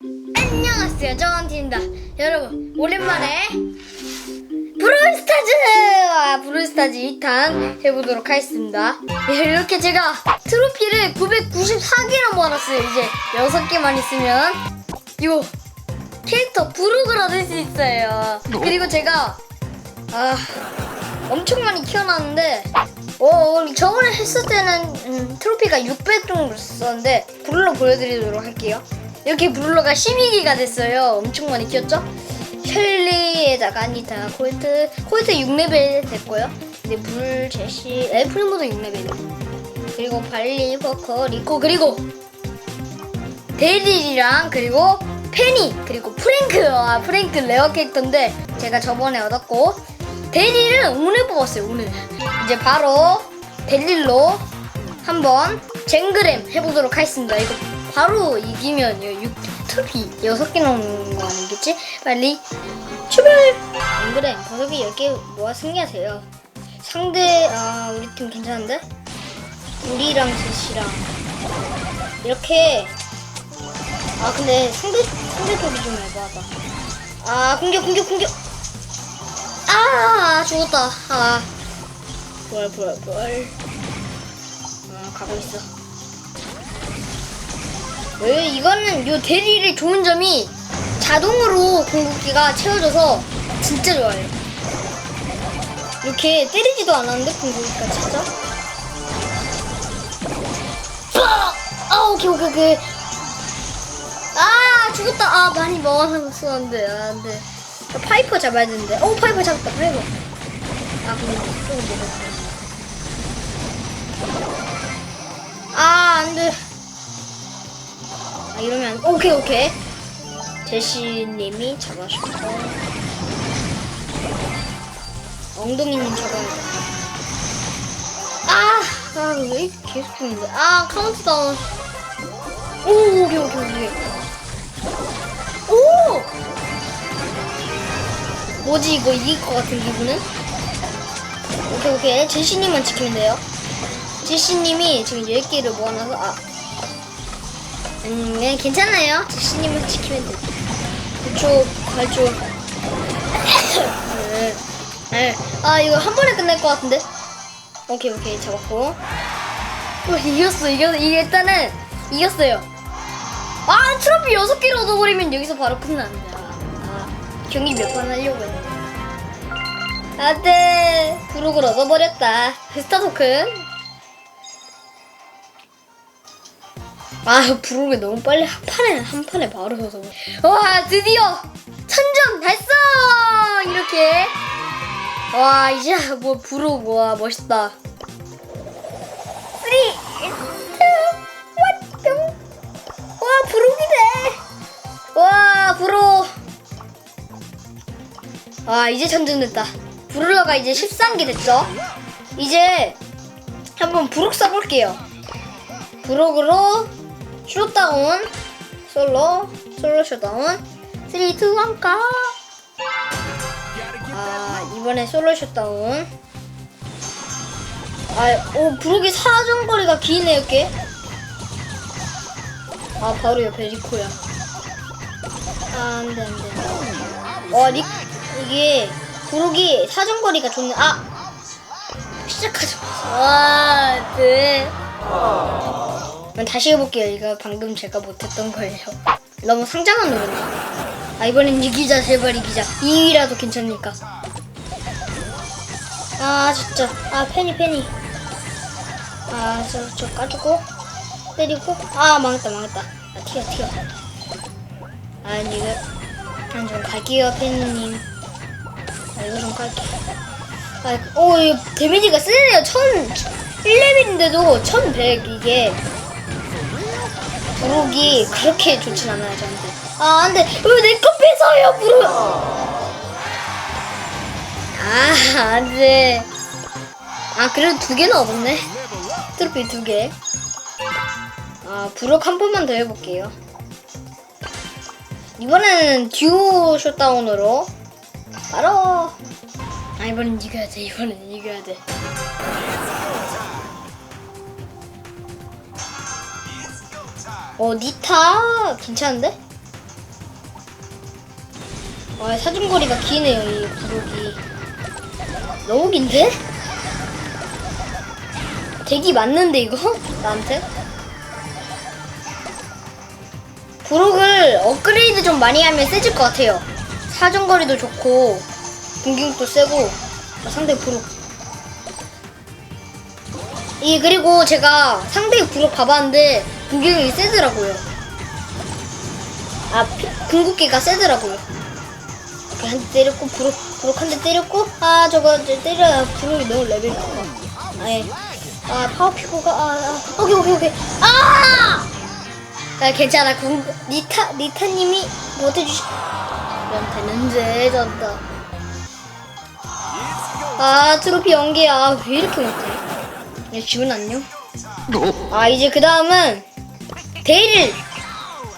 안녕하세요 정원티입니다. 여러분 오랜만에 브롤스타즈 아, 브롤스타즈 2탄 해보도록 하겠습니다. 네, 이렇게 제가 트로피를 994개나 모아놨어요. 이제 6개만 있으면. 이거 캐릭터 브룩을 얻을 수 있어요. 그리고 제가 아 엄청 많이 키워놨는데 어, 저번에 했을 때는 음, 트로피가 600 정도 썼는데 브룰러 보여드리도록 할게요. 이렇게 브룰러가 12기가 됐어요. 엄청 많이 키웠죠? 셜리에다가 아니다 콜트 콜트 6레벨 됐고요. 이제 불 제시 엘프리모도 6레벨 그리고 발리 버커 리코 그리고 데일이랑 그리고 페니 그리고 프랭크 아 프랭크 레어 캐릭터인데 제가 저번에 얻었고 데일리를 오늘 뽑았어요 오늘 이제 바로 델릴로 한번 쟁그램 해보도록 하겠습니다 이거 바로 이기면 6 트로피 6개 나오는 거 아니겠지? 빨리 출발! 쟁그램 5개 10개 모아 승리하세요 상대 아 우리 팀 괜찮은데? 우리랑 제시랑 이렇게 아 근데 상대 상대 쪽이 좀 애매하다. 아 공격 공격 공격. 아 죽었다. 아 부활 부활 부활. 아 가고 있어. 왜? 이거는 요 대리를 좋은 점이 자동으로 공격기가 채워져서 진짜 좋아요. 이렇게 때리지도 않았는데 공격기가 찾아. 아 오케이 오케이 오케이. 아 죽었다. 아 많이 먹었었는데 아 안돼 파이퍼 잡아야 되는데. 오 파이퍼 잡았다 파이퍼. 아 근데 조금 먹었어 아 안돼 아 이러면 안 오케이 오케이 제시님이 잡아주고 엉덩이님 잡아야 돼 아, 아, 계속 죽는데? 아, 카운트다운. 오, 오케이, 오케이, 오케이. 오! 뭐지, 이거 이길 것 같은 기분은? 오케이, 오케이. 제시님만 지키면 돼요. 제시님이 지금 10개를 모아놔서, 아. 음, 네, 괜찮아요. 제시님만 지키면 돼. 그쪽, 갈쪽. 네. 네. 아, 이거 한 번에 끝날 것 같은데? 오케이, 오케이. 잡았고. 어, 이겼어, 이겼어. 이게 일단은 이겼어요. 아 트로피 6개를 얻어버리면 여기서 바로 끝나는데 아, 아, 경기 몇 번 하려고 했는데 안돼 부록을 얻어버렸다 스타 토큰 아 부록이 너무 빨리 한 판에 한 판에 바로 서서. 와 드디어 천점 달성! 이렇게. 와 이제 뭐 부록 와 멋있다. 3 2 1 뿅. 와 브로 와 이제 천점 됐다. 브룰러가 이제 13개 됐죠? 이제 한번 브록 써볼게요. 브록으로 쇼다운 솔로 솔로 쇼다운. 3, 2, 1 가. 아 이번에 솔로 쇼다운. 아오 브록이 사정거리가 기네요 꽤아 바로 옆에 리코야. 아 안돼 안돼. 와 리, 이게 브록이 사정거리가 좋네. 아! 시작하자마자. 와 네. 다시 해볼게요. 이거 방금 제가 못했던 거예요. 너무 상자만 누른다 아 이번엔 이기자 제발 이기자. 2위라도 괜찮으니까? 아 진짜. 아 페니 페니 아저저 까주고. 때리고. 아 망했다 망했다. 아 튀어 튀어. 아 이거 한좀 갈게요 팬님. 아 이거 좀 갈게. 아오 데미지가 세네요. 천 1레벨인데도 1100 이게 부록이 그렇게 좋진 않아요 저한테. 아 안돼 왜 내 거 뺏어요 부록? 아 안돼. 아 그래도 두 개는 얻었네. 트로피 두개. 아, 부록 한 번만 더 해볼게요. 이번에는 듀오 숏다운으로. 바로. 아 이번엔 이겨야 돼 이번엔 이겨야 돼 어, 니타 괜찮은데? 와 사중거리가 기네요 이 부록이 너무 긴데? 대기 맞는데 이거? 나한테? 부록을 업그레이드 좀 많이 하면 세질 것 같아요 사중거리도 좋고 공격도 세고 아, 상대 부록 이 그리고 제가 상대 부록 봐봤는데 공격이 세더라고요. 아 피- 궁극기가 세더라고요. 한 대 때렸고 부록 부록 한 대 때렸고 아 저거 때려야 부록이 너무 레벨이 높아 아 예. 아 파워 피고가 아, 아. 오케이 오케이 오케이. 아! 아 괜찮아. 궁 니타 니타님이 못해주시. 연태는 레전다. 아 트로피 연계야. 왜 이렇게 못해? 야 지훈 안녕? 아 이제 그 다음은 데이를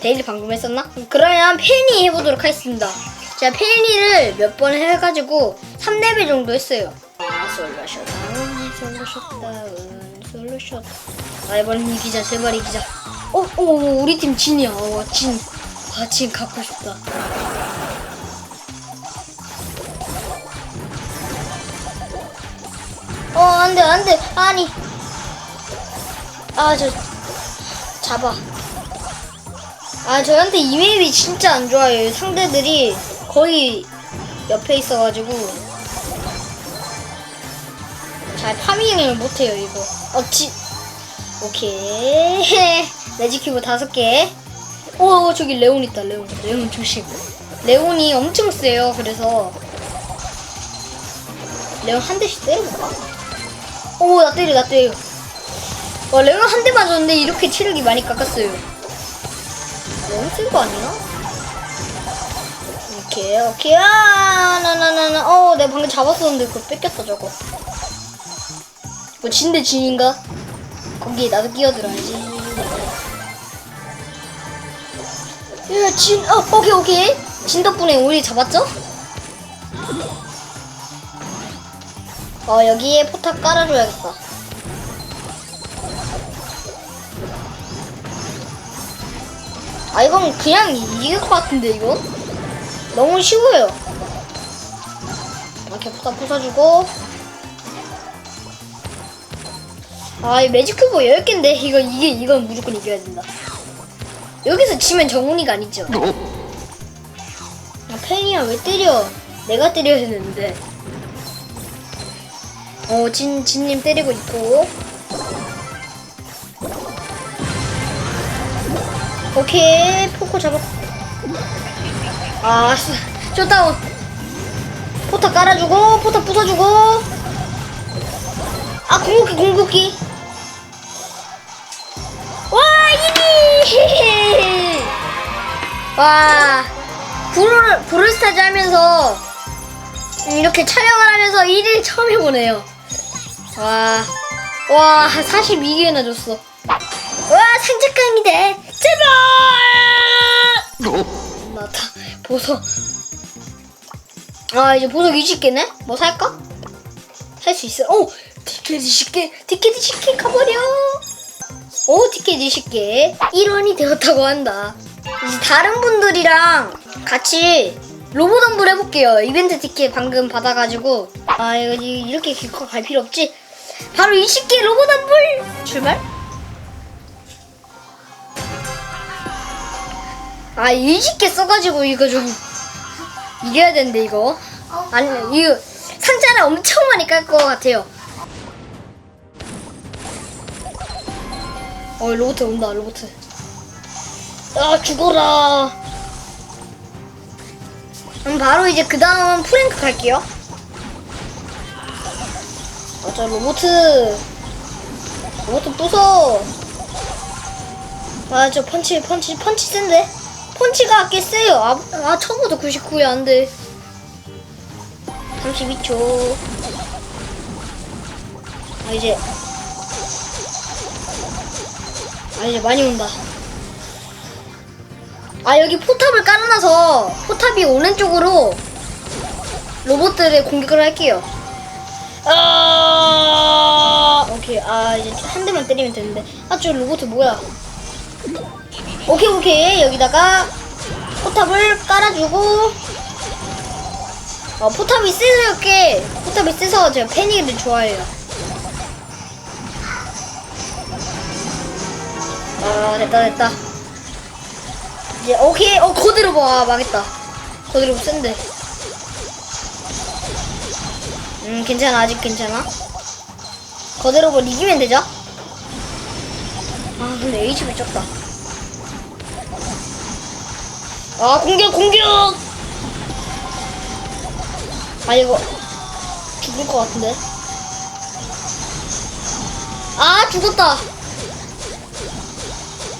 데이를 방금 했었나? 그러면 페니 해보도록 하겠습니다. 제가 페니를 몇 번 해가지고 3레벨 정도 했어요. 아 솔로 셧다운 솔로 셧다운 솔로 셧 아, 이번엔 이기자 제발 이기자. 어? 어, 어 우리 팀 진이야. 어, 진. 아, 진 갖고 싶다. 어 안 돼 안 돼. 아니. 아 저 잡아. 아 저한테 이 맵이 진짜 안 좋아요. 상대들이 거의 옆에 있어가지고. 잘 파밍을 못해요 이거. 어찌 오케이. 매직큐브 다섯 개. 오 저기 레온 있다 레온. 레온 조심. 레온이 엄청 세요 그래서. 레온 한 대씩 때려볼까? 오나 때려 나 때려 와 레온 한대 맞았는데 이렇게 체력이 많이 깎았어요 너무 센 거 아니야? 오케이 오케이 아나나나나 어 내가 방금 잡았었는데 그거 뺏겼다 저거 뭐 진대 진인가? 거기에 나도 끼어들어야지 야, 진, 어, 오케이, 오케이. 진 덕분에 우리 잡았죠? 어, 여기에 포탑 깔아줘야겠다. 아, 이건 그냥 이길 것 같은데, 이거? 너무 쉬워요. 이렇게 포탑 부숴주고. 아, 이 매직 큐브 10개인데, 이거, 이게, 이건 무조건 이겨야 된다. 여기서 지면 정훈이가 아니죠. 아, 팬이야 왜 때려? 내가 때려야 되는데. 어, 진, 진님 때리고 있고. 오케이, 포코 잡았. 아, 쇼다운. 포탑 깔아주고, 포탑 부숴주고. 아, 궁극기, 궁극기. 와, 이니! 와, 브롤, 브롤스타즈 하면서 이렇게 촬영을 하면서 1일 처음 해보네요. 와, 와, 42개나 줬어. 와, 상작강이다. 제발! 나다 보석. 아, 이제 보석 20개네? 뭐 살까? 살 수 있어. 오! 티켓 20개! 티켓 20개 가버려! 오, 티켓 20개. 1원이 되었다고 한다. 이제 다른 분들이랑 같이 로보덤불 해볼게요. 이벤트 티켓 방금 받아가지고. 아, 이거 이- 이렇게 길거 갈 필요 없지. 바로 20개 로보덤불! 출발? 아, 20개 써가지고 이거 좀 이겨야 되는데, 이거. 아니, 이거 상자를 엄청 많이 깔 것 같아요. 어 로봇 온다 로봇. 아 죽어라. 그럼 바로 이제 그 다음 프랭크 갈게요. 맞아 로봇. 로봇 부숴 아저 펀치 펀치 펀치 센데 펀치가 꽤 세요. 아, 아 처음부터 99야 안돼 32초. 아 이제. 아 이제 많이 온다. 아 여기 포탑을 깔아놔서 포탑이 오는 쪽으로 로봇들의 공격을 할게요. 아! 오케이. 아 이제 한 대만 때리면 되는데. 아 저 로봇 뭐야? 오케이 오케이 여기다가 포탑을 깔아주고 어, 포탑이 이렇게 포탑이 세서 제가 패닉을 좋아해요. 아 됐다 됐다. 이제 오케이 어 거대로 봐 망했다. 거대로 센데. 음 괜찮아 아직 괜찮아. 거대로 뭐 이기면 되죠? 아 근데 HP 쪘다. 아 공격 공격. 아 이거 죽을 것 같은데. 아 죽었다.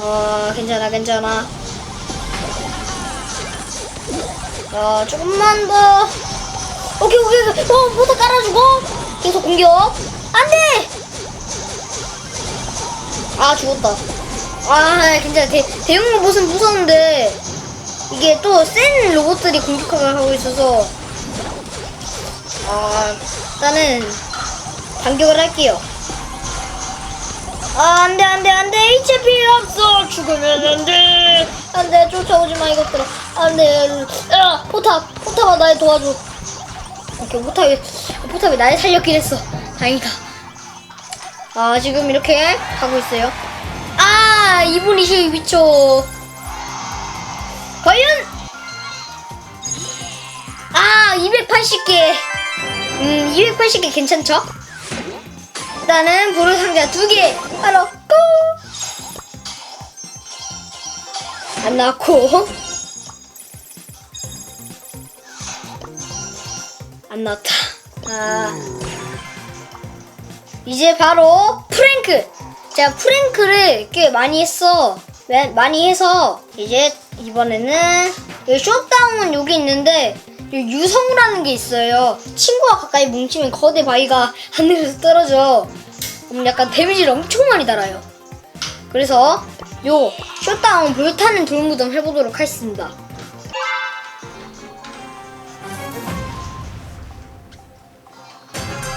아 괜찮아 괜찮아. 아 조금만 더. 오케이 오케이 오케이. 어 모두 깔아주고 계속 공격. 안돼. 아 죽었다. 아 괜찮아 대, 대형 로봇은 무서운데 이게 또 센 로봇들이 공격하고 있어서 아 일단은 반격을 할게요. 아 안돼 안돼 안돼. HP 없어. 죽으면 안돼. 안돼 쫓아오지 마 이것들아. 안돼. 야 포탑 포탑아 날 도와줘. 오케이 포탑이 포탑이 날 살렸긴 했어. 다행이다. 아 지금 이렇게 가고 있어요. 아 2분 22초 아 280개 음 280개 괜찮죠? 일단은 보루 상자 두개 하러 고! 안 나왔고 안 나왔다. 아 이제 바로 프랭크. 제가 프랭크를 꽤 많이 했어. 왜- 많이 해서 이제 이번에는 쇼다운은 여기 있는데 유성우라는 게 있어요. 친구와 가까이 뭉치면 거대 바위가 하늘에서 떨어져. 음, 약간 데미지를 엄청 많이 달아요. 그래서 요 쇼다운 불타는 돌무덤 해보도록 하겠습니다.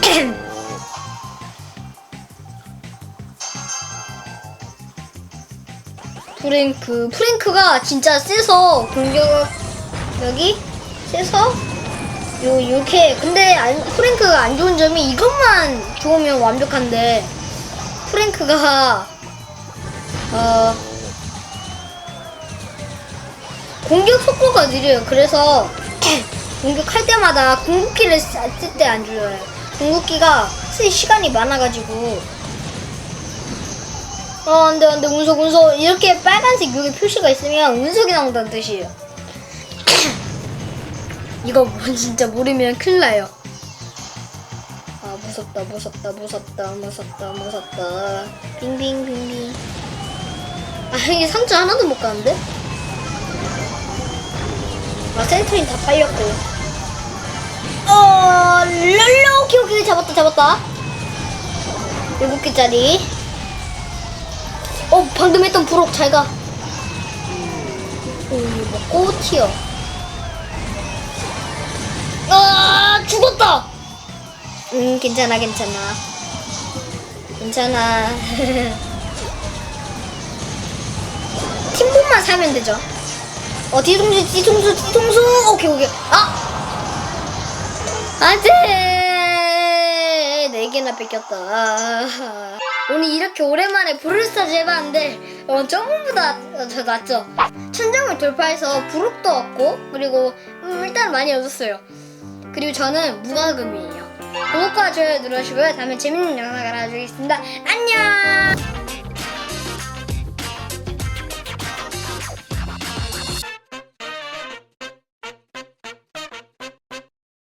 프랭크 프랭크가 진짜 세서 공격력이 세서 요 이렇게 근데 안, 프랭크가 안 좋은 점이 이것만 좋으면 완벽한데 프랭크가 어 공격 속도가 느려요. 그래서 공격할 때마다 궁극기를 쓸 때 안 줄여요. 궁극기가 쓸 시간이 많아가지고 어 안돼 안돼 운석 운석 이렇게 빨간색 여기 표시가 있으면 운석이 나온다는 뜻이에요. 이거 뭐 진짜 모르면 큰일 나요. 아 무섭다 무섭다 무섭다 무섭다 무섭다. 빙빙빙빙. 아 이게 상자 하나도 못 가는데? 아 센트린 다 팔렸고. 어 랄라 오케이 오케이 잡았다 잡았다. 일곱 개짜리. 어 방금 했던 부록 잘가. 오 이거 먹고 튀어 아 죽었다! 음 괜찮아 괜찮아. 괜찮아. 팀본만 사면 되죠. 어 뒤통수 뒤통수 뒤통수? 오케이 오케이. 아! 안돼! 네 개나 뺏겼다. 아, 오늘 이렇게 오랜만에 브롤스타즈 해봤는데 어, 어, 더 낫죠? 천장을 돌파해서 부록도 얻고 그리고 음, 일단 많이 얻었어요 그리고 저는 무과금이에요. 구독과 좋아요 눌러주시고요. 다음에 재밌는 영상을 알려드리겠습니다. 안녕